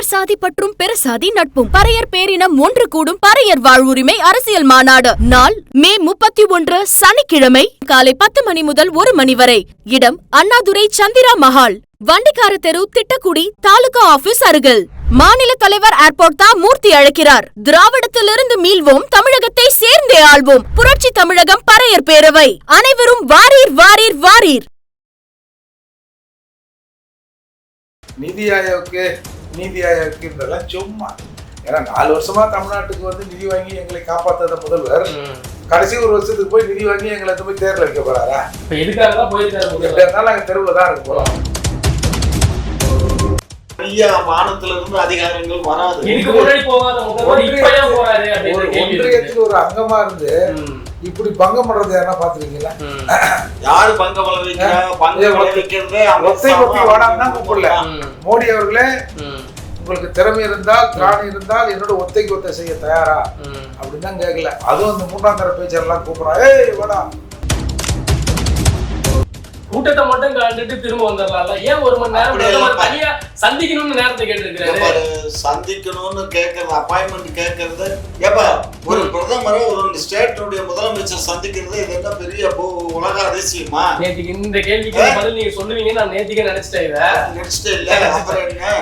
பறையர் சாதி பற்றும் பிற சாதி நட்பும். பறையர் பேரினம் ஒன்று கூடும் பறையர் வாழ்வுரிமை அரசியல் மாநாடு. நாள் மே முப்பத்தி ஒன்று சனிக்கிழமை காலை பத்து மணி முதல் ஒரு மணி வரை. இடம் அண்ணாதுரை சந்திரா மஹால். வண்டிக்கார தெரு திட்டக்குடி தாலுகா ஆபீஸ் அருகில். மாநில தலைவர் ஏர்போர்ட் தான் மூர்த்தி அழைக்கிறார். திராவிடத்திலிருந்து மீள்வோம் தமிழகத்தை சேர்ந்தே ஆள்வோம். புரட்சி தமிழகம் பறையர் பேரவை. அனைவரும் வாரீர் வாரீர் வாரீர். நிதி ஆயோக்கு நீதி ஆயோக்குன்றதெல்லாம் சும்மா. ஏன்னா நாலு வருஷமா தமிழ்நாட்டுக்கு வந்து நிதி வாங்கி எங்களை காப்பாத்தாத முதல்வர். கடைசி ஒரு வருஷத்துக்கு போய் நிதி வாங்கி எங்களை போய் தேர்தல் வைக்க போறாரா? இப்ப எதுக்காக தான் போயிருக்காரு எப்படி முதல்வர் இருந்தாலும் நாங்க தெருவில் தான் இருக்க போறோம். பெரிய வானத்துல இருந்து அதிகாரங்கள் வராது. ஒன்றியத்தில் ஒரு அங்கமா இருந்து இப்படி பங்கம் பண்றது யாரா பாத்துருக்கீங்களா? யாரு பங்க விளைவிக்கிறா பங்கு ஏய், விளைவிக்கிறதே ஒத்தை ஒத்தி வாடான்னு தான் கூப்பிடல. ம், மோடி அவர்களே உங்களுக்கு திறமை இருந்தால் திராணி இருந்தால் என்னோட ஒத்தைக்கு ஒத்தை செய்ய தயாரா. அப்படின்னு தான் கேட்கல அதுவும் அந்த மூன்றாம் தர பேச்சரெல்லாம் கூப்பிடுறான் ஏய் வாடா. கூட்டத்தை மட்டும் கண்டுட்டு திரும்ப வந்துடலாம்ல. ஏன் ஒரு மணி நேரம் தனியா சந்திக்கணும்னு நேரத்தை கேட்டிருக்காரு பாரு, சந்திக்கணும்னு கேட்கறது அப்பாயின்மெண்ட் கேட்கறது ஏப்பா ஒரு பிரதமரை ஒரு ஸ்டேட்டுடைய முதலமைச்சர் சந்திக்கிறது இது என்ன பெரிய பூ- உலக அதிசயமா? நேத்திக்கு இந்த கேள்விக்கு பதில் நீங்க சொல்லுவீங்கன்னு நான் நேத்திக்கே நினைச்சிட்டேன் இத. நெக்ஸ்ட் இல்ல அப்புறம் என்ன?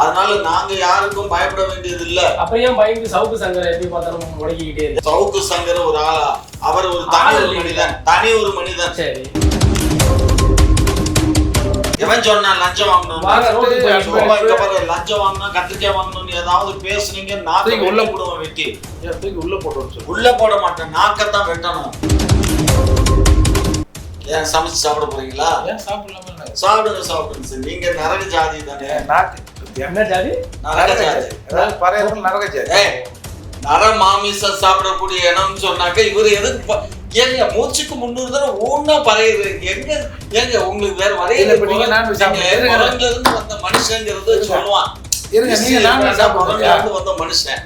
அதனால நாங்க யாருக்கும் பயப்பட வேண்டியது இல்ல அப்ப ஏன் பயந்து சவுக்கு சங்கரை எப்படி பார்த்தாலும் முடக்கிக்கிட்டே இருக்கு? சவுக்கு சங்கர் ஒரு ஆளா? அவர் ஒரு தனி ஒரு. மனிதன். தனி ஒரு மனிதன். சரி. எவன் சொன்னா லஞ்சம் வாங்கணும் லஞ்சம் வாங்கணும் கத்திரிக்காய் வாங்கணும்னு ஏதாவது பேசுனீங்க நாக்கு தூக்கி உள்ள போடுவோம் வெட்டி. உள்ள சொல்லு. உள்ள போட மாட்டேன் நாக்கத்தான் வெட்டணும். ஏன் சமைச்சு சாப்பிட போறீங்களா? சாப்பிடலாமா? சாப்பிடுங்க சாப்பிடுங்க. சார் நீங்க நரக ஜாதி தானே. நாக்கு. என்ன ஜாதி? அதாவது பறையர்கள் நரக ஜாதி ஏய், நர மாமிசம் சாப்பிடக்கூடிய இடம்னு சொன்னாக்க இவர் எதுக்கு ப- ஏங்க மூச்சுக்கு முன்னூறு தடவை ஊன்னா பறையுது எங்க ஏங்க உங்களுக்கு வேற இருந்து வந்த மனுஷங்கிறது. சொல்லுவான். இருங்க நீங்க வந்த மனுஷன்.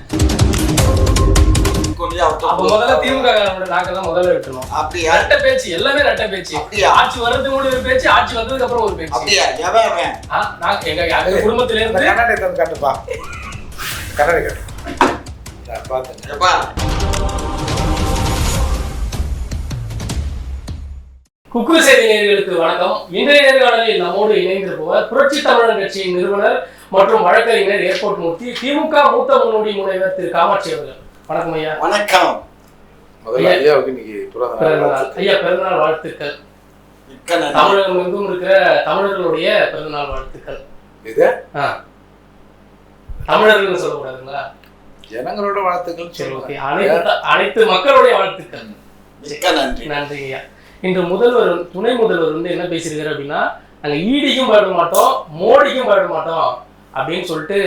அப்ப முதல்ல திமுக காரனோட நாக்க தான் முதல்ல விட்டுணும். அப்படியா? ரெட்ட பேச்சு எல்லாமே ரெட்ட பேச்சு. அப்படியா? ஆட்சி வர்றதுக்கு முன்னாடி ஒரு பேச்சு ஆட்சி வந்ததுக்கு அப்புறம் ஒரு பேச்சு. அப்படியா? எவன் அவன் ஆ, நான் எங்க எங்க குடும்பத்தில இருந்து தந்து காட்டுப்பா குக்கு செய்தி வணக்கம். இன்றைய நேர்காணலில் நம்மோடு இணைந்திருப்பவர் புரட்சி தமிழர் கட்சியின் நிறுவனர் மற்றும் வழக்கறிஞர் ஏர்போர்ட் மூர்த்தி திமுக மூத்த முன்னோடி முனைவர் திரு காமாட்சி அவர்கள். வணக்கம் ஐயா. வணக்கம். முதல்ல ஐயாவுக்கு இன்னைக்கு. ஐயா பிறந்தநாள் வாழ்த்துக்கள். தமிழகம் எங்கும் இருக்கிற தமிழர்களுடைய பிறந்தநாள் வாழ்த்துக்கள். இது? ஆ. தமிழர்கள்னு சொல்லக்கூடாதுங்களா? ஜனங்களோட வாழ்த்துக்கள் சரி ஓகே. அனைத்து அனைத்து மக்களுடைய வாழ்த்துக்கள். மிக்க நன்றி. நன்றி ஐயா. இன்று முதல்வர் துணை முதல்வர் வந்து என்ன பேசியிருக்காரு அப்படின்னா நாங்க ஈடிக்கும் பயப்பட மாட்டோம் மோடிக்கும் பயப்பட மாட்டோம். அப்படின்னு சொல்லிட்டு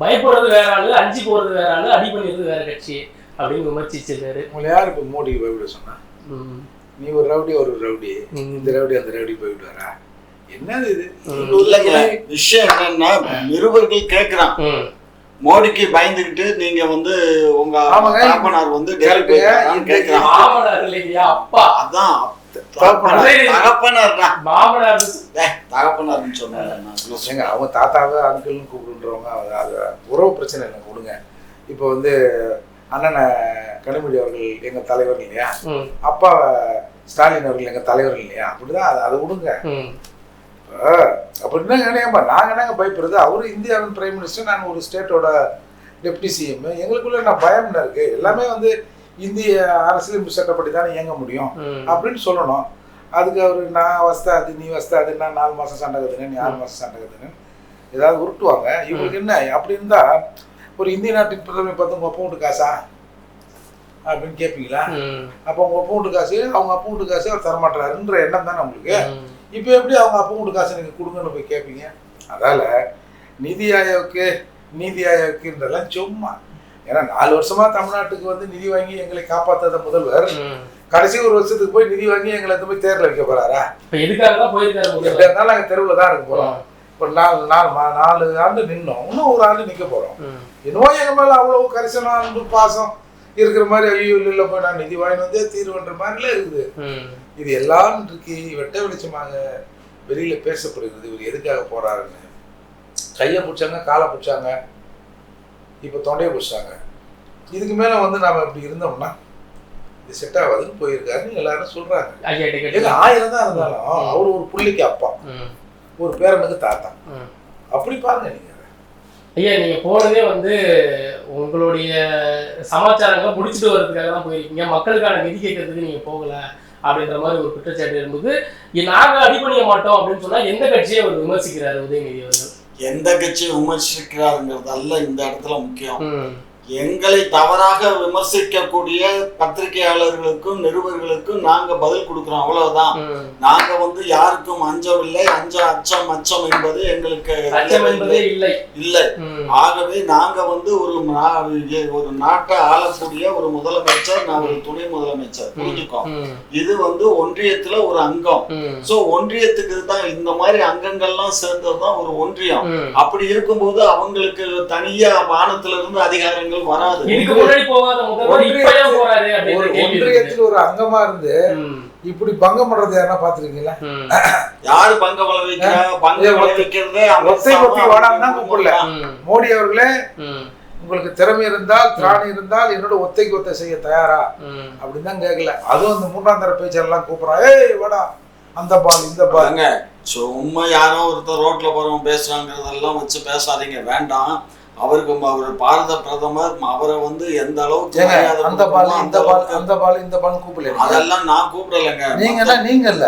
பயப்படுறது வேற ஆளு அஞ்சு போறது வேற ஆளு அடி பண்ணிடுறது வேற கட்சி அப்படின்னு விமர்சிச்சிருக்காரு உங்களை யார் இப்ப மோடிக்கு போய்விட சொன்னா? ம். நீ ஒரு ரவுடி ஒரு ரவுடி. இந்த ரவுடி அந்த ரவுடி போய்விடுவாரா என்னது இது. இல்லைங்க விஷயம் என்னன்னா நிருபர்கள் கேக்குறான். ம். மோடிக்கு பயந்துகிட்டு நீங்க வந்து உங்க. தகப்பனார் வந்து மாமனார் இல்லையா அப்பா. அதான் அவங்க தாத்தாவை அங்கிள்னு கூப்பிடுன்றவங்க அது- அது உறவு பிரச்சனை இல்லை விடுங்க இப்போ வந்து அண்ணனை கனிமொழி அவர்கள் எங்க தலைவர் இல்லையா. அப்பா ஸ்டாலின் அவர்கள் எங்க தலைவர் இல்லையா? அப்படிதான் அதை- அதை விடுங்க அப்படின்னா நினையாம நாங்க என்னங்க பயப்படுறது? அவரு இந்தியாவின் பிரைம் மினிஸ்டர் நான் ஒரு ஸ்டேட்டோட டெப்டி சிஎம் எங்களுக்குள்ள என்ன பயம் என்ன இருக்கு? எல்லாமே வந்து இந்திய அரசியல் சட்டப்படி தானே இயங்க முடியும். அப்படின்னு சொல்லணும். அதுக்கு அவர் நான் வஸ்தாது நீ வஸ்தாது நான் நாலு மாசம் சண்டை கத்துனேன் நீ ஆறு மாசம் சண்டை கத்துனேன் ஏதாவது உருட்டுவாங்க. இவங்களுக்கு என்ன? அப்படி இருந்தா ஒரு இந்திய நாட்டின் பிரதமர் பார்த்து உங்க அப்பா வீட்டு காசா? அப்படின்னு கேட்பீங்களா. அப்போ உங்க அப்பா வீட்டு காசு அவங்க அப்பா வீட்டு காசு அவர் தரமாட்டாருன்ற எண்ணம் தானே உங்களுக்கு. இப்போ எப்படி அவங்க அப்பா வீட்டு காசு நீங்க கொடுங்கன்னு போய் கேட்பீங்க அதால நிதி ஆயோக்கு நீதி ஆயோக்குன்றதெல்லாம் சும்மா ஏன்னா நாலு வருஷமா தமிழ்நாட்டுக்கு வந்து நிதி வாங்கி எங்களை காப்பாத்தாத முதல்வர். கடைசி ஒரு வருஷத்துக்கு போய் நிதி வாங்கி எங்களை போய் தேர்தல் வைக்க போறாரா? எதுக்காக இருந்தாலும் நாங்கள் தெருவில் தான் இருக்க போறோம். ஒரு நாலு நாலு நாலு ஆண்டு நின்னோம். இன்னும் ஒரு ஆண்டு நிக்க போறோம். என்னவோ எங்க மேல அவ்வளவு கரிசனம் அன்பு பாசம் இருக்கிற மாதிரி ஐயோ இல்லை போய் நான் நிதி வாங்கி வந்தே தீர்வுன்ற மாதிரிலாம் இருக்குது. இது எல்லாம் இன்றைக்கு வெட்ட வெளிச்சமாக வெளியில பேசப்படுகிறது. இவர் எதுக்காக போறாருன்னு. கையை பிடிச்சாங்க காலை பிடிச்சாங்க. இப்போ தொண்டையை பிடிச்சாங்க இதுக்கு மேலே வந்து நாம இப்படி இருந்தோம்னா இது செட் ஆகாதுன்னு போயிருக்காருன்னு எல்லாரும் டிக்கெட் ஆயிரம் தான் இருந்தாலும் அவர் ஒரு புள்ளிக்கு அப்பா. ஒரு பேரனுக்கு தாத்தா. அப்படி பாருங்க நீங்க. ஐயா நீங்க போனதே வந்து உங்களுடைய சமாச்சாரங்களை முடிச்சுட்டு வர்றதுக்காக தான் போயிருக்கீங்க. மக்களுக்கான நிதி கேட்கறதுக்கு நீங்க போகல அப்படின்ற மாதிரி ஒரு குற்றச்சாட்டு இருக்கும்போது இ- நாங்க அடிபணிய மாட்டோம் அப்படின்னு சொன்னா எந்த கட்சியை அவர் விமர்சிக்கிறாரு உதயநிதி அவர்கள்? எந்த கட்சியை விமர்சிக்கிறாருங்கிறது அல்ல இந்த இடத்துல முக்கியம். எங்களை தவறாக விமர்சிக்கக்கூடிய பத்திரிகையாளர்களுக்கும் நிருபர்களுக்கும் நாங்க பதில் கொடுக்கிறோம். அவ்வளவுதான். நாங்க வந்து யாருக்கும் அஞ்சவில்லை. அஞ்ச அச்சம் அச்சம் என்பது எங்களுக்கு இல்லை. இல்லை. ஆகவே நாங்க வந்து ஒரு ஒரு நாட்டை ஆளக்கூடிய ஒரு முதலமைச்சர் நான் ஒரு துணை முதலமைச்சர். புரிஞ்சுக்கோ ம், இது வந்து ஒன்றியத்துல ஒரு அங்கம். சோ ஒன்றியத்துக்கு தான் இந்த மாதிரி அங்கங்கள்லாம் சேர்ந்ததுதான் ஒரு ஒன்றியம். அப்படி இருக்கும்போது அவங்களுக்கு தனியா வானத்துல இருந்து அதிகாரங்கள் வராது. கேள்வி இருக்குது. ஒன்றியத்தில் ஒரு அங்கமா இருந்து இப்படி பங்கம் பண்றது யாரா பாத்துருக்கீங்களா யாரு பங்க விளைவிக்கிறா பங்கு ஒத்தை- ஒத்தை கூப்பிடல. மோடி அவர்களே உங்களுக்கு திறமை இருந்தால் திராணி இருந்தால் என்னோட ஒத்தைக்கு ஒத்தை செய்ய தயாரா. அப்படின்னு தான் கேட்கல அதுவும் அந்த மூன்றாம் தர பேச்செல்லாம் கூப்பிடுறான் ஏய் வாடா அந்த பால் இந்த பாருங்க சும்மா யாரோ ஒருத்தர் ரோட்ல போறவங்க பேசுறாங்கிறதெல்லாம் வச்சு பேசாதீங்க வேண்டாம். அவருக்கு அவர் பாரத பிரதமர் அவரை வந்து எந்த அளவுக்கு அந்த பால் இந்த அந்த பால் அந்த பால் இந்த பால் கூப்பிடல அதெல்லாம் நான் கூப்பிடலைங்க. நீங்கன்னா நீங்க இல்ல.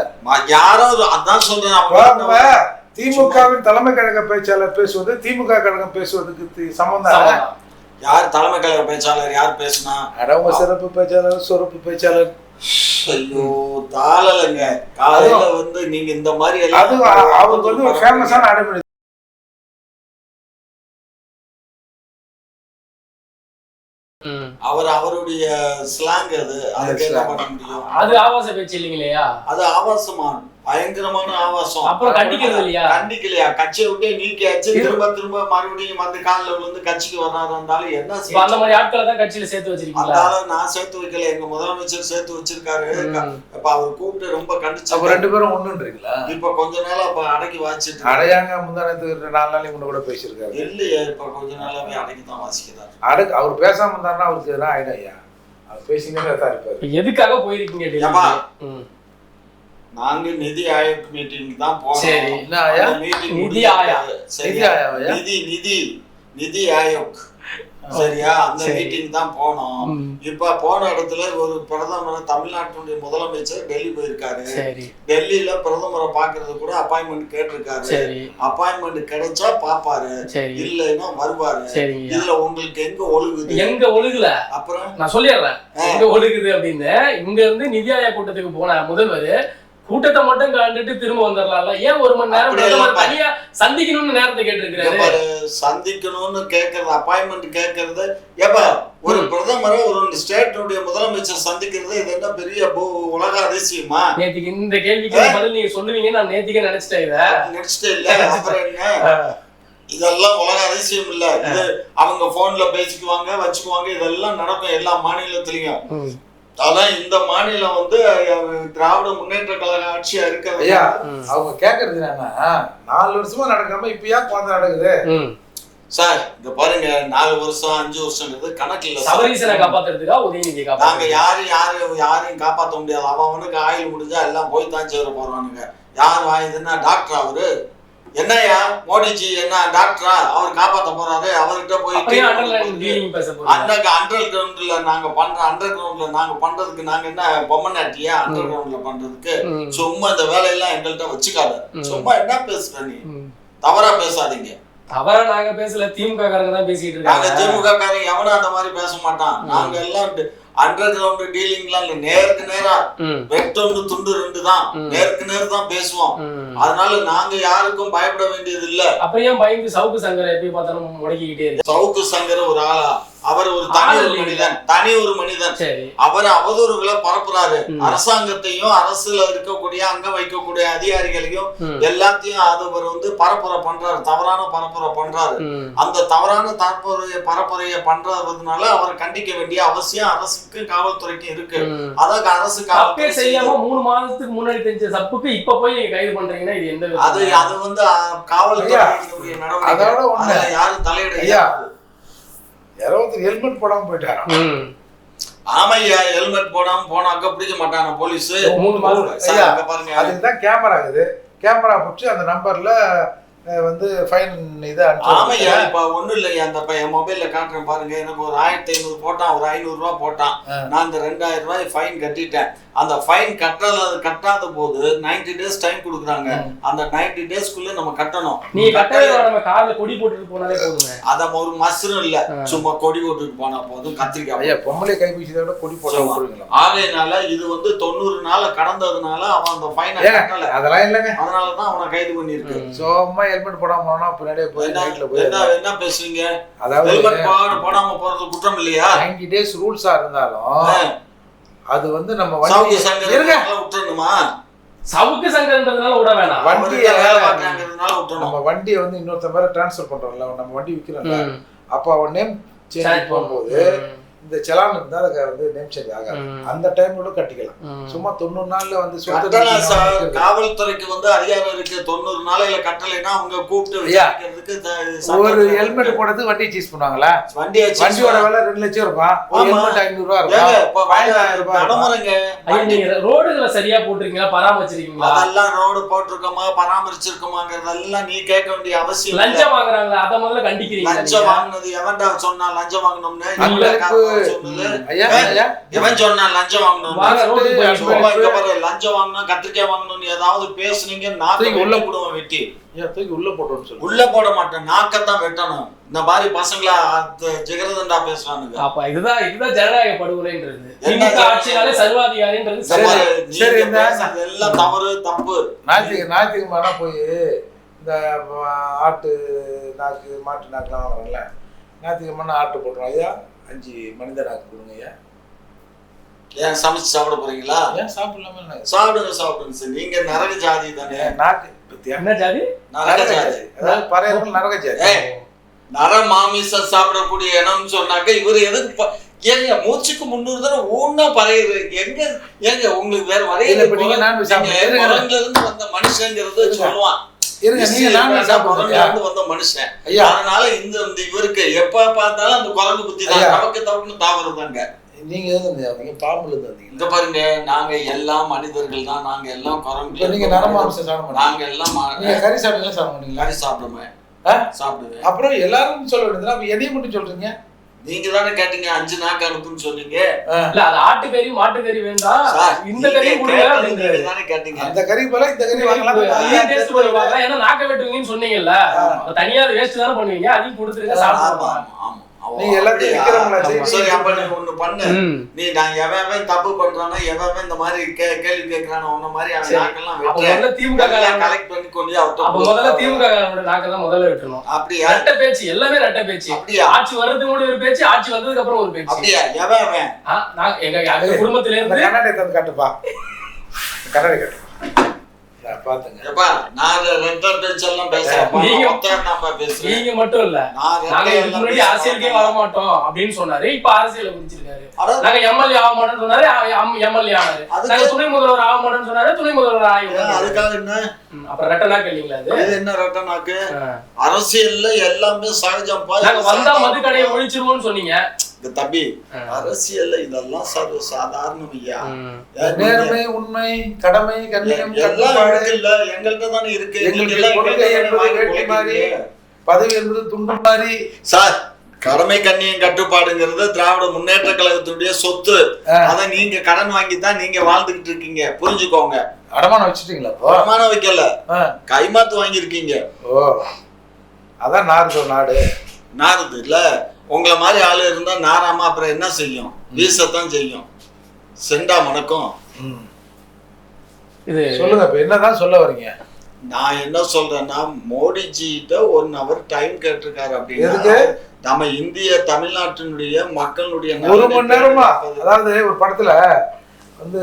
யாரோ அதான் சொல்றேன் அவங்க திமுகவின் தலைமை கழக பேச்சாளர் பேசுவது திமுக கழகம் பேசுவதுக்கு தி- சம்பந்தம். யார் தலைமை கழக பேச்சாளர் யார் பேசுனா? அடவங்க சிறப்பு பேச்சாளர் சொறப்பு பேச்சாளர். ஐயோ தாளலைங்க. காலையில வந்து நீங்க இந்த மாதிரி எல்லாம் அது அ- அவருக்கு வந்து ஒரு ஃபேமஸான அடைமொழி அவர் அவருடைய ஸ்லாங் அது. அதுக்கு என்ன பண்ண முடியும்? அது ஆபாச பேச்சு இல்லைங்களையா? அது ஆபாசமா பயங்கரமான ஆபாசம் அப்புறம் கண்டிக்கிறது இல்லையா கண்டிக்கலையா? கட்சியை விட்டே நீக்கியாச்சு திரும்ப திரும்ப மறுபடியும் வந்து காலில் விழுந்து கட்சிக்கு வர்றாரு இருந்தாலும் என்ன இப்ப அந்த மாதிரி ஆட்களை தான் கட்சியில சேர்த்து வச்சிருக்கீங்களா? அதால நான் சேர்த்து வைக்கல. எங்க முதலமைச்சர் சேர்த்து வச்சிருக்காரு. இப்ப அவர் கூப்பிட்டு ரொம்ப அப்ப கண்டிச்சு ரெண்டு பேரும் ஒண்ணுன்றீங்களா? இப்ப கொஞ்ச நாளா அப்ப அடக்கி வாச்சிட்டு அடையாங்க முந்தானத்துக்கு நாலு நாளைக்கு முன்ன கூட பேசியிருக்காரு. இல்லையே இப்ப கொஞ்ச நாளாவே அடக்கி தான் வாசிக்கிறார். அடுக்கு அவர் பேசாம இருந்தாருன்னா அவருக்கு எதனா ஆயிடும் ஐயா? அவர் பேசினே தான் இருப்பாரு. எதுக்காக போயிருக்கீங்க. நாங்க நிதி ஆயோக் மீட்டிங் தான். போனோம் நிதி ஆயா. நிதி? நிதி நிதி நிதி ஆயோக். சரியா? அந்த. மீட்டிங் தான் போனோம். இப்ப போன இடத்துல ஒரு பிரதமர் தமிழ்நாட்டினுடைய முதலமைச்சர் டெல்லி போயிருக்காரு. டெல்லியில பிரதமரை பாக்குறது கூட அப்பாயின்மெண்ட் கேட்டிருக்காரு. சரி. அப்பாயின்மெண்ட் கிடைச்சா பாப்பாரு இல்லைன்னா வருவாரு. இதுல உங்களுக்கு எங்க ஒழுகுது? எங்க ஒழுகுல? அப்புறம்? நான் சொல்லிடுறேன். எங்க ஒழுகுது அப்படின்னு இங்க இருந்து நிதி ஆயோக் கூட்டத்துக்கு போன முதல்வர் கூட்டத்தை மட்டும் கண்டுட்டு திரும்ப வந்துடலாம்ல ஏன் ஒரு மணி நேரம் பிரதமர். தனியா சந்திக்கணும்னு நேரத்தை கேட்டிருக்கிறாரு? சந்திக்கணும்னு கேட்கறது அப்பாயின்மெண்ட் கேட்கறது ஏப்பா ஒரு பிரதமரை ஒரு ஸ்டேட்டுடைய முதலமைச்சர் சந்திக்கிறது இது என்ன பெரிய உலக அதிசயமா? நேத்திக்கு இந்த கேள்விக்கு பதில் நீங்க சொல்லுவீங்கன்னு நான் நேத்திக்கே நினைச்சிட்டேன் இத. நெக்ஸ்ட் இல்ல அப்புறம் என்ன? இதெல்லாம் உலக அதிசயம் இல்ல. இது அவங்க போன்ல பேசிக்குவாங்க வச்சுக்குவாங்க இதெல்லாம் நடக்கும். எல்லா மாநிலத்திலயும். அதான் இந்த மாநிலம் வந்து திராவிட முன்னேற்ற கழக ஆட்சியா இருக்கிறது ஐயா. அவங்க கேக்குறது என்னன்னா நாலு வருஷமா நடக்காம இப்ப ஏன் குழந்தை நடக்குது. சார் இங்க பாருங்க நாலு வருஷம் அஞ்சு வருஷங்கிறது கணக்கு இல்ல. சபரீசனை காப்பாத்துறதுக்கா உதயநிதி நாங்க யாரும் யாரும் யாரையும் காப்பாத்த முடியாது அவன் அவனுக்கு ஆயுள் முடிஞ்சா எல்லாம் போய் தான் சேர போறானுங்க யார் வாயுதுன்னா டாக்டர் அவரு என்னய்யா மோடிஜி என்ன டாக்டரா? அவர் காப்பாத்த போறாரு அவர்கிட்ட போய் அண்டர் கிரவுண்ட்ல நாங்க பண்ற அண்டர் கிரவுண்ட்ல நாங்க பண்றதுக்கு நாங்க என்ன பொம்மை நாட்டியா அண்டர் கிரவுண்ட்ல பண்றதுக்கு. சும்மா இந்த வேலையெல்லாம் எங்கள்கிட்ட வச்சுக்காத. சும்மா என்ன பேசுற நீ. தவறா பேசாதீங்க. தவறா நாங்க பேசல திமுக காரங்க தான் பேசிட்டு இருக்காங்க. திமுக காரங்க எவனும் அந்த மாதிரி பேச மாட்டான். நாங்க எல்லாம் அண்டர் கிரவுண்ட் டீலிங்லாம் இல்ல நேருக்கு நேரா ம். வெட்டொன்று துண்டு ரெண்டு தான். நேருக்கு நேர் தான் பேசுவோம். அதனால நாங்க யாருக்கும் பயப்பட வேண்டியது இல்ல அப்ப ஏன் பயந்து சவுக்கு சங்கரை எப்படி பார்த்தாலும் முடக்கிக்கிட்டே இருக்கு சவுக்கு சங்கர் ஒரு ஆளா அவர் ஒரு தனி ஒரு. மனிதன் தனி ஒரு மனிதன் அவர் அவதூறுகளை பரப்புறாரு. அரசாங்கத்தையும் அரசுல இருக்கக்கூடிய அங்க வைக்கக்கூடிய அதிகாரிகளையும். எல்லாத்தையும் அது அவர் வந்து பரப்புரை பண்றாரு தவறான பரப்புரை பண்றாரு. அந்த தவறான தற்புரைய பரப்புரைய பண்றதுனால அவரை கண்டிக்க வேண்டிய அவசியம் அரசுக்கும் காவல்துறைக்கும் இருக்கு. அதான் அரசு காவல்துறை செய்யாம. மூணு மாதத்துக்கு முன்னாடி தெரிஞ்ச தப்புக்கு இப்ப போய் நீங்க கைது பண்றீங்கன்னா இது எந்த அது? அது வந்து நடவடிக்கை அதோட ஒண்ணு. யாரும் தலையிட ஐயா. இயலாது. இருபத்தி ஹெல்மெட் போடாம போயிட்டாராம். ஆமையா ஹெல்மெட் போடாம போனாக்க பிடிக்க மாட்டாங்க போலீஸ் மூணு மாதம் அதுக்கு தான் கேமரா இருக்குது கேமரா பிடிச்சி அந்த நம்பர்ல வந்து ஃபைன் இது ஆமையா இப்ப ஒண்ணும் இல்லையா அந்த பையன் மொபைல்ல காட்டுறேன் பாருங்க எனக்கு ஒரு ஆயிரத்தி ஐநூறு போட்டான் ஒரு ஐநூறு ரூபாய் போட்டான். நான் இந்த ரெண்டாயிரம் ரூபாய் ஃபைன் கட்டிட்டேன். அந்த ஃபைன் கட்டாத கட்டாத போது 90 டேஸ் டைம் கொடுக்குறாங்க அந்த 90 டேஸ்க்குள்ள நம்ம கட்டணும். நீங்க கட்டளை நம்ம கார்ல கொடி போட்டுட்டு போனாலே போதுங்க அத ஒரு மசரும் இல்ல. சும்மா கொடி போட்டுட்டு போனா போதும். கத்திரிக்காய் ஐயா பொம்பளை கைப்பீச்சதை விட கொடி போட ஆமா. விட்டுருங்களா ஆகையினால இது வந்து தொண்ணூறு நாள் கடந்ததுனால அவன் அந்த ஃபைனை கட்டல. அதெல்லாம் இல்லைங்க. அதனாலதான் அவனை கைது பண்ணிருக்கு. சும்மா ஹெல்மெட் போடாம போனா பின்னாடியே போய் நைட்ல போய் என்ன என்ன பேசுவீங்க அதாவது ஹெல்மெட் போட போடாம போறது குற்றம் இல்லையா? நைன்டி டேஸ் ரூல்ஸா இருந்தாலும். அது வந்து நம்ம சவுக்கு விட்டுறணுமா? சவுக்கு சங்கன்றதுனால விட வேணாம். வண்டியை நம்ம வண்டியை வந்து இன்னொருத்த மேல டிரான்ஸ்ஃபர் பண்றோம்ல நம்ம வண்டி விக்கிறோம்ல. ம். அப்போ அவன் நேம் சேஞ்ச் பண்ணும்போது. இந்த செலான் இருந்தா அதுக்கு வந்து நேம் சேஞ்ச் ஆகாது. அந்த டைம்ல கட்டிக்கலாம். சும்மா தொண்ணூறு நாள்ல வந்து. காவல்துறைக்கு வந்து அதிகாரம் இருக்கு. தொண்ணூறு நாளையில கட்டலைன்னா அவங்க கூப்பிட்டு ஒரு. ஹெல்மெட் போடுறது வண்டி சீஸ் பண்ணுவாங்களா? வண்டியை வச்சு வண்டியோட விலை ரெண்டு லட்சம் இருக்கும். ஹெல்மெட் ஐநூறு ரூபா இருக்கும். ரோடுகளை சரியா போட்டிருக்கீங்களா? பராமரிச்சிருக்கீங்களா? அதெல்லாம் ரோடு போட்டிருக்கோமா? பராமரிச்சிருக்கோமாங்கிறதெல்லாம் நீ கேட்க வேண்டிய அவசியம் இல்ல. லஞ்சம் வாங்குறாங்களா? அத முதல்ல கண்டிக்கிறீங்க லஞ்சம் வாங்கினது எவன்டா சொன்னா லஞ்சம் வாங்கணும்னு? ஐயா ஐயா. எவன் சொன்னா லஞ்சம் வாங்கணும் லஞ்சம் வாங்கணும் கத்திரிக்காய் வாங்கணும்னு ஏதாவது பேசுனீங்க நாக்க தூக்கி உள்ள போடுவோம் வெட்டி. உள்ள போட்டோம்னு சொல்லு. உள்ள போட மாட்டேன் நாக்கத்தான் வெட்டணும். இந்த மாதிரி பசங்களா ஜிகரதண்டா பேசுறானுங்க. அப்ப இதுதான் இதுதான் ஜனநாயக படுகொலைன்றது. திமுக ஆட்சினாலே சர்வாதிகாரின்றது சரி, எல்லாம் தவறு தப்பு. ஞாயிற்றுக்கு ஞாயிற்றுக்கிழமை போய் இந்த ஆட்டு நாக்கு மாட்டு நாக்குலாம் வாங்குறோம்ல ஞாயிற்றுக்கிழமை ஆட்டு போட்டுருவோம் ஐயா. அஞ்சு மனித நாக்கு கொடுங்க ஐயா. ஏன் சமைச்சு சாப்பிட போறீங்களா? ஏன் சாப்பிடலாமே? சாப்பிடுங்க சாப்பிடுங்க சார். நீங்க நரக ஜாதி தானே. நாக்கு? என்ன ஜாதி? நரக ஜாதி. அதாவது பறையர்கள் நரக ஜாதி. நர மாமிசம் சாப்பிடக்கூடிய இனம்னு சொன்னாக்க இவரு எதுக்கு ஏங்க மூச்சுக்கு முன்னூறு தடவை ஊன்னா பறையுது எங்க ஏங்க உங்களுக்கு வேற. குரங்குல இருந்து வந்த மனுஷங்கிறது. சொல்லுவான். நீங்க சாப்பிடுங்க. வந்த மனுஷன். அதனால இந்த இந்த இவருக்கு எப்ப பார்த்தாலும் அந்த குரங்கு புத்தி தான். தவக்கு தவக்குன்னு தாவறதாங்க நீங்க வந்தீங்க பாம்புல இருந்து இங்க பாருங்க நாங்க எல்லாம் மனிதர்கள் தான் நாங்க எல்லாம் குரங்கு நீங்க நரமாம்சம் சாப்பிட நாங்க எல்லாம் நீங்க கறி சாப்பிடுங்களா சாப்பிட மாட்டீங்களா? கறி சாப்பிடுவேன்? சாப்பிடுவேன். அப்புறம் எல்லாரும் சொல்ல வேண்டியதுனா அப்ப எதையும் மட்டும் சொல்றீங்க? நீங்க தானே கேட்டீங்க அஞ்சு நாக்கு அனுப்புன்னு சொன்னீங்க. இல்ல அது ஆட்டுக்கறி மாட்டுக்கறி வேண்டாம் சார், இந்த கறி கொடுங்க தானே கேட்டீங்க. அந்த கறி போல இந்த கறி வாங்கலாம் பண்ணி பார்க்கலாம். ஏன்னா நாக்க வெட்டுவீங்கன்னு சொன்னீங்கல்ல. தனியா waste தானே பண்ணுவீங்க. அதையும் கொடுத்துருங்க ஆமா, சாப்பிடுவாங்க ஆமா, நீங்க எல்லாத்தையும்? விக்கிறவங்களா சரி, அப்ப நீ ஒண்ணு பண்ணு. நீ நான் எவன் தப்பு பண்றானோ எவன் இந்த மாதிரி கே- கேள்வி கேட்கறானோ உன்ன மாதிரி அவன் சரி. நாக்கெல்லாம் முதல்ல திமுக கலெக்ட் பண்ணி கொண்டு அப்ப முதல்ல. திமுக நாக்கெல்லாம் முதல்ல வெட்டணும். அப்படியா? ரெட்ட பேச்சு எல்லாமே ரெட்ட பேச்சு. அப்படியா? ஆட்சி வர்றதுக்கு முன்னாடி ஒரு பேச்சு ஆட்சி வந்ததுக்கு அப்புறம் ஒரு பேச்சு. அப்படியா? எவன் அவன்? ஆ, நான் எங்க குடும்பத்தில அந்த இருந்து தந்து காட்டுப்பா. நான் பாத்துங்க. நான் ரெட்ட பேச்செல்லாம் பேசுறேன். நீங்க- மட்டும் இல்ல. நான் நாங்க அரசியலுக்கே. வர மாட்டோம் அப்படின்னு சொன்னாரு. இப்ப அரசியல குறிச்சிருக்காரு அதாவது நாங்க எம்எல்ஏ ஆக மாட்டோம்னு சொன்னாரு. எம்எல்ஏ ஆனாரு. நாங்க துணை முதல்வர் ஆக மாட்டோம்னு சொன்னாரு. துணை முதல்வர் ஆகி அதுக்காக என்ன? அப்புறம் ரெட்டனா கேள்விங்களா அது? இது என்ன ரெட்ட நாக்கு? ஆ. அரசியல்ல எல்லாமே சகஜம் வந்தா சகஜம். மது கடையை ஒழிச்சிருவோம்னு சொன்னீங்க. இந்த தம்பி. அரசியல்ல இதெல்லாம் சர்வ சாதாரணம் ஐயா. நேர்மை உண்மை கடமை கண்ணியம் எல்லாம் கட்டுப்பாடு இருக்குல்ல எங்கள்கிட்ட தானே இருக்கு. பதவி என்பது துண்டு மாதிரி. சார் கடமை கண்ணியம் கட்டுப்பாடுங்கிறது திராவிட முன்னேற்ற கழகத்துடைய சொத்து. அத நீங்க கடன் வாங்கி தான் நீங்க வாழ்ந்துகிட்டு இருக்கீங்க. புரிஞ்சுக்கோங்க. அடமானம் வச்சுட்டீங்களா வருமானம் வைக்கல. கைமாத்து வாங்கியிருக்கீங்க. ஓ. அதான் நாடு நாடு. நாருது இல்ல? உங்களை மாதிரி ஆளு இருந்தா நாராம அப்புறம் என்ன செய்யும்? வீசத்தான் செய்யும். செண்டா மணக்கும். ம். இது சொல்லுங்க இப்ப என்னதான் சொல்ல வர்றீங்க நான் என்ன சொல்றேன்னா மோடிஜிட்ட ஒன் ஹவர் டைம் கேட்டிருக்காரு? அப்படின்னா நம்ம இந்திய தமிழ்நாட்டினுடைய மக்களுடைய ஒரு மணி நேரமா. அதாவது ஒரு படத்துல வந்து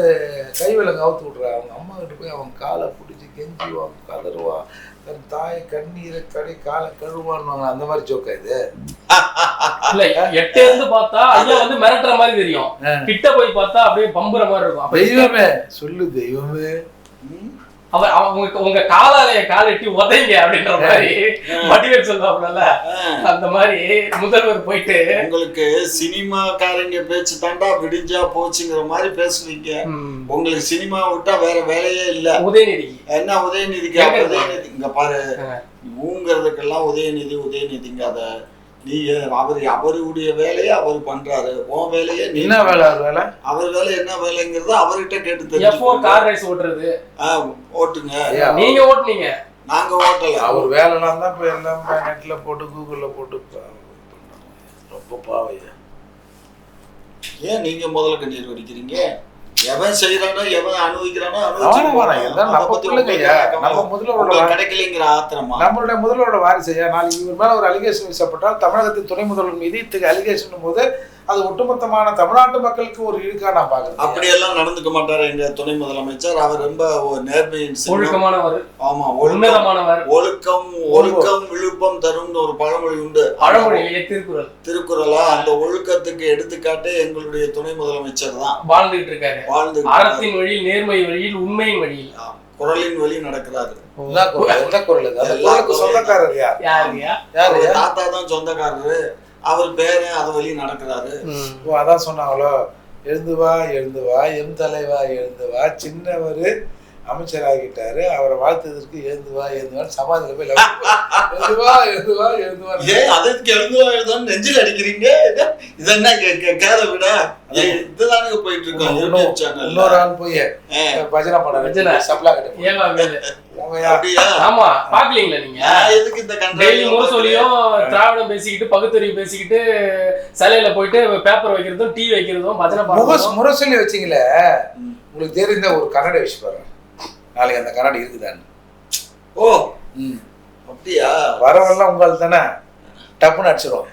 கை விலங்கு அவுத்து விட்றா அவங்க அம்மா கிட்ட போய் அவன் காலை பிடிச்சி கெஞ்சுவான் கதறுவான் தன் தாய் கண்ணீரை கடை காலை கழுவான்னு அந்த மாதிரி ஜோக்கா இது? இல்ல எட்டே இருந்து பார்த்தா ஐயா வந்து மிரட்டுற மாதிரி தெரியும். கிட்ட போய் பார்த்தா அப்படியே பம்புற மாதிரி இருக்கும். தெய்வமே சொல்லு தெய்வமே. அவர் அவங்க உங்க காலாலய கால் எட்டி உதைங்க அப்படின்ற மாதிரி வடிவேல் சொல்லுவாங்கல்ல. அந்த மாதிரி முதல்வர் போயிட்டு உங்களுக்கு சினிமாக்காரங்க பேச்சு தாண்டா விடிஞ்சா போச்சுங்கிற மாதிரி பேசுவீங்க உங்களுக்கு சினிமா விட்டா வேற வேலையே இல்ல. உதயநிதி. என்ன உதயநிதிக்கு? உதயநிதி இங்க பாரு. ஊங்கிறதுக்கெல்லாம் உதயநிதி உதயநிதிங்காத நீ அவர் அவருடைய வேலையை அவர் பண்றாரு. உன் வேலையை நீ என்ன வேலை வேலை? அவர் வேலை என்ன வேலைங்கிறத அவர்கிட்ட கேட்டு எஃப்ஓ தெரிஞ்சுக்கோங்க. கார் ரேஸ் ஓட்டுறது. ஆ, ஓட்டுங்க. நீங்க ஓட்டுனீங்க நாங்க ஓட்டல. அவர் வேலைலாம் தான் இப்போ எல்லாம் நெட்ல போட்டு கூகுள்ல போட்டு ரொம்ப பாவையா. ஏன் நீங்க முதல்ல கண்ணீர் வடிக்கிறீங்க? எவன் செய்யறானோ எவன் அனுபவிக்கிறானோ எல்லாம் நம்ம பிள்ளைங்க? நம்ம முதல்வரோட கிடைக்கலைங்கிற ஆத்திரமா? நம்மளுடைய முதல்வரோட வாரிசு. ஐயா நாளைக்கு இவர் மேல ஒரு அலிகேஷன் வீசப்பட்டால் தமிழகத்தின் துணை முதல்வர் மீது இத்தகைய அலிகேஷன் போது அது ஒட்டுமொத்தமான தமிழ்நாட்டு மக்களுக்கு ஒரு இழுக்கா நான் பாக்குறேன் அப்படியெல்லாம் நடந்துக்க மாட்டாரு எங்க துணை முதலமைச்சர். அவர் ரொம்ப ஒரு நேர்மையின் சின்னம். ஒழுக்கமானவர். ஆமா ஒழுக்கம். உன்னதமானவர். ஒழுக்கம் ஒழுக்கம் விழுப்பம் தரும்னு ஒரு பழமொழி உண்டு. திருக்குறள். திருக்குறளா? அந்த ஒழுக்கத்துக்கு எடுத்துக்காட்டே எங்களுடைய துணை முதலமைச்சர் தான். வாழ்ந்துகிட்டு இருக்காரு. வாழ்ந்து அறத்தின் வழியில் நேர்மை வழியில் உண்மையின் வழியில். குரலின் வழி நடக்கிறாரு. குரல் எல்லா குரலுக்கு. சொந்தக்காரர் யார்? யார்? தாத்தா தான் சொந்தக்காரரு. அவர் பேரன் அது வழி நடக்கிறாரு ஓ அதான் சொன்னாங்களோ? எழுந்துவா வா எழுந்து வா எம் தலைவா எழுந்து வா சின்னவர் அமைச்சராகிட்டாரு அவரை வாழ்த்ததற்கு எழுந்து வா எழுந்து வா சமாதியில போய் லவ் எழுந்து வா எழுந்து வா எழுந்து வா ஏன் அதுக்கு எழுதுவா எழுதுன்னு நெஞ்சில் அடிக்கிறீங்க? இது இது என்ன கே- கே- கேத விட? இதுதானுங்க போயிட்டு இருக்கோம் இன்னொரு ஆள் போய். பஜனை பண்ண. சப்ளா கிட்ட ஆமா பாக்கலீங்களா நீங்க? எதுக்கு இந்த டெய்லி முரசொலியும் திராவிடம் பேசிக்கிட்டு பகுத்தறிவு பேசிக்கிட்டு சிலையில போயிட்டு பேப்பர் வைக்கிறதும் டீ வைக்கிறதும் பஜனை முரசொலி வச்சீங்களே. உங்களுக்கு தெரிந்த ஒரு கண்ணடை வச்சு பாருங்க. நாளைக்கு அந்த கண்ணாடி இருக்குதான்னு. ஓ ம். அப்படியா? வரவெல்லாம் உங்களுக்கு தானே டப்புன்னு அடிச்சிடும்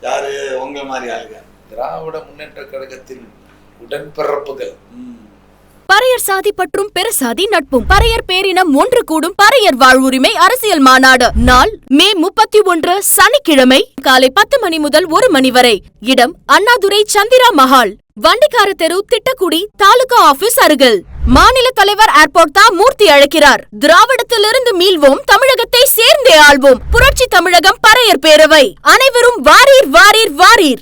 யாரு? உங்க மாதிரி ஆளுங்க. திராவிட முன்னேற்ற கழகத்தின் உடன்பிறப்புகள். பறையர் சாதி பற்றும் பெருசாதி நட்பும். பறையர் பேரினம் ஒன்று கூடும். பறையர் வாழ்வுரிமை அரசியல் மாநாடு. நாள் மே முப்பத்தி ஒன்று சனிக்கிழமை காலை பத்து மணி முதல் ஒரு மணி வரை. இடம் அண்ணாதுரை சந்திரா மஹால். வண்டிக்கார தெரு திட்டக்குடி தாலுகா ஆபீஸ் அருகில். மாநில தலைவர் ஏர்போர்ட் தான் மூர்த்தி அழைக்கிறார். திராவிடத்திலிருந்து மீள்வோம் தமிழகத்தை சேர்ந்தே ஆள்வோம். புரட்சி தமிழகம் பறையர் பேரவை. அனைவரும் வாரீர் வாரீர் வாரீர்.